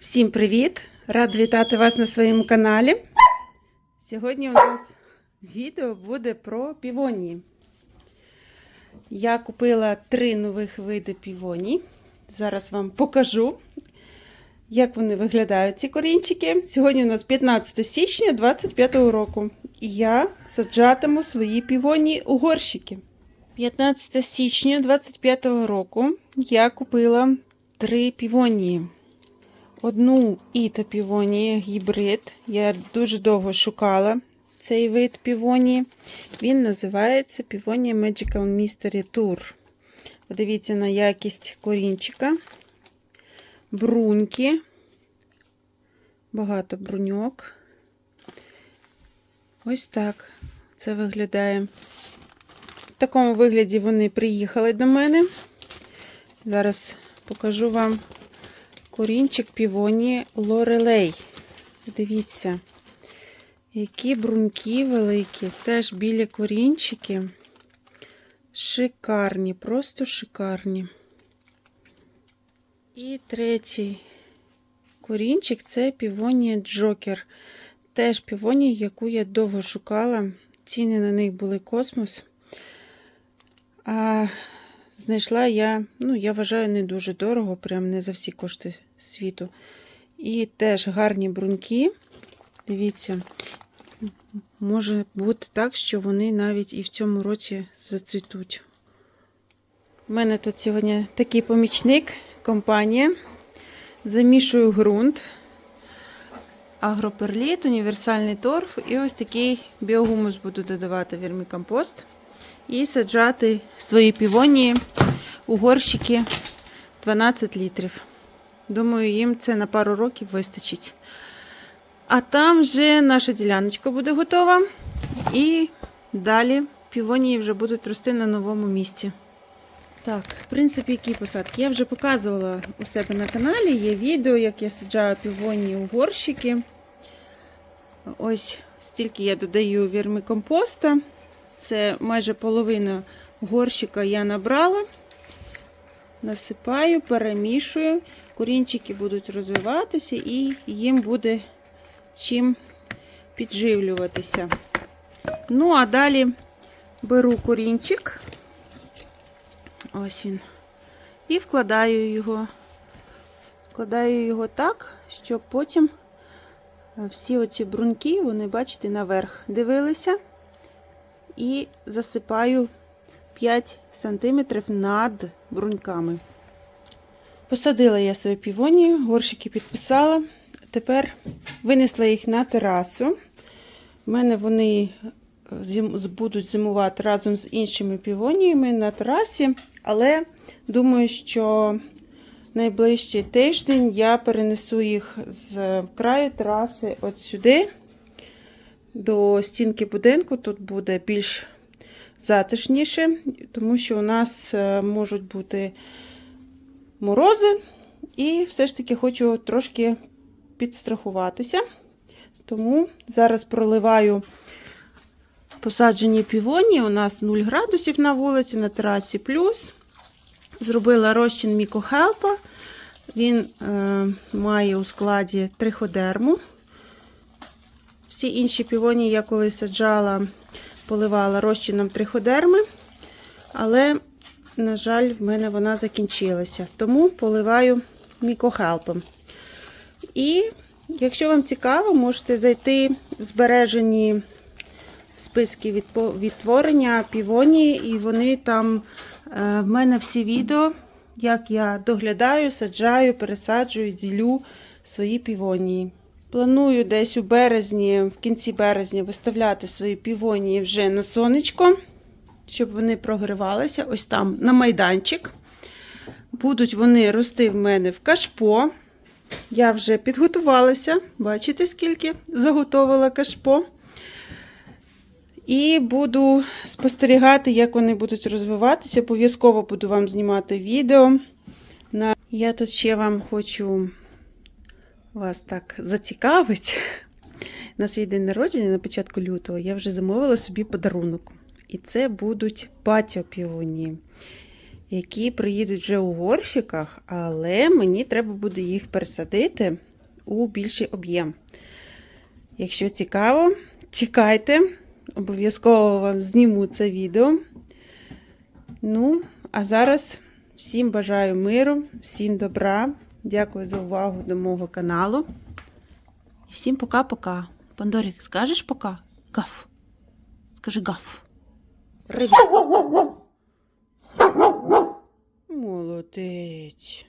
Всім привіт! Рад вітати вас на своєму каналі. Сьогодні у нас відео буде про півонії. Я купила три нових види півоній. Зараз вам покажу, як вони виглядають, ці корінчики. Сьогодні у нас 15 січня 2025 року. І я саджатиму свої півонії у горщики. 15 січня 2025 року я купила три півонії. Одну іта півонії гібрид. Я дуже довго шукала цей вид півонії. Він називається півонія Magical Mystery Tour. Подивіться на якість корінчика. Бруньки. Багато бруньок. Ось так це виглядає. В такому вигляді вони приїхали до мене. Зараз покажу вам корінчик півонії Лорелей. Дивіться, які бруньки великі, теж білі корінчики. Шикарні, просто шикарні. І третій корінчик це півонія Джокер. Теж півонія, яку я довго шукала. Ціни на них були космос. А знайшла я, ну, я вважаю, не дуже дорого, прям не за всі кошти світу. І теж гарні бруньки. Дивіться, може бути так, що вони навіть і в цьому році зацвітуть. У мене тут сьогодні такий помічник, компанія. Замішую ґрунт, агроперліт, універсальний торф і ось такий біогумус буду додавати вірмікомпост і саджати свої півонії у горщики 12 літрів. Думаю, їм це на пару років вистачить. А там вже наша діляночка буде готова. І далі півонії вже будуть рости на новому місці. Так, в принципі, які посадки. Я вже показувала у себе на каналі. Є відео, як я саджаю півонії у горщики. Ось стільки я додаю вірмикомпоста. Це майже половина горщика я набрала, насипаю, перемішую. Корінчики будуть розвиватися і їм буде чим підживлюватися. Ну, а далі беру корінчик, ось він, і вкладаю його. Вкладаю його так, щоб потім всі оці бруньки, вони, бачите, наверх дивилися і засипаю 5 см над бруньками. Посадила я свої півонії, горщики підписала. Тепер винесла їх на терасу. У мене вони будуть зимувати разом з іншими півоніями на терасі, але думаю, що найближчий тиждень я перенесу їх з краю тераси от сюди до стінки будинку. Тут буде більш затишніше, тому що у нас можуть бути морози, і все ж таки хочу трошки підстрахуватися. Тому зараз проливаю посаджені півоні. У нас 0 градусів на вулиці, на терасі плюс. Зробила розчин мікохелпа. Він е, має у складі триходерму. Всі інші півоні я коли саджала, поливала розчином триходерми, але, на жаль, в мене вона закінчилася. Тому поливаю мікохелпом. І, якщо вам цікаво, можете зайти в збережені списки відтворення півонії, і вони там е, в мене всі відео, як я доглядаю, саджаю, пересаджую, ділю свої півонії. Планую десь у березні, в кінці березня, виставляти свої півонії вже на сонечко, щоб вони прогрівалися. Ось там на майданчик. Будуть вони рости в мене в кашпо. Я вже підготувалася, бачите, скільки заготовила кашпо. І буду спостерігати, як вони будуть розвиватися. Обов'язково буду вам знімати відео. Я тут ще вам хочу вас так зацікавить. На свій день народження, на початку лютого, я вже замовила собі подарунок. І це будуть патіопіонії, які приїдуть вже у горщиках, але мені треба буде їх пересадити у більший об'єм. Якщо цікаво, чекайте, обов'язково вам зніму це відео. Ну, а зараз всім бажаю миру, всім добра. Дякую за увагу до мого каналу. І всім пока-пока. Пандорик, скажеш пока? Гав. Скажи гав. Привіт. Молодець.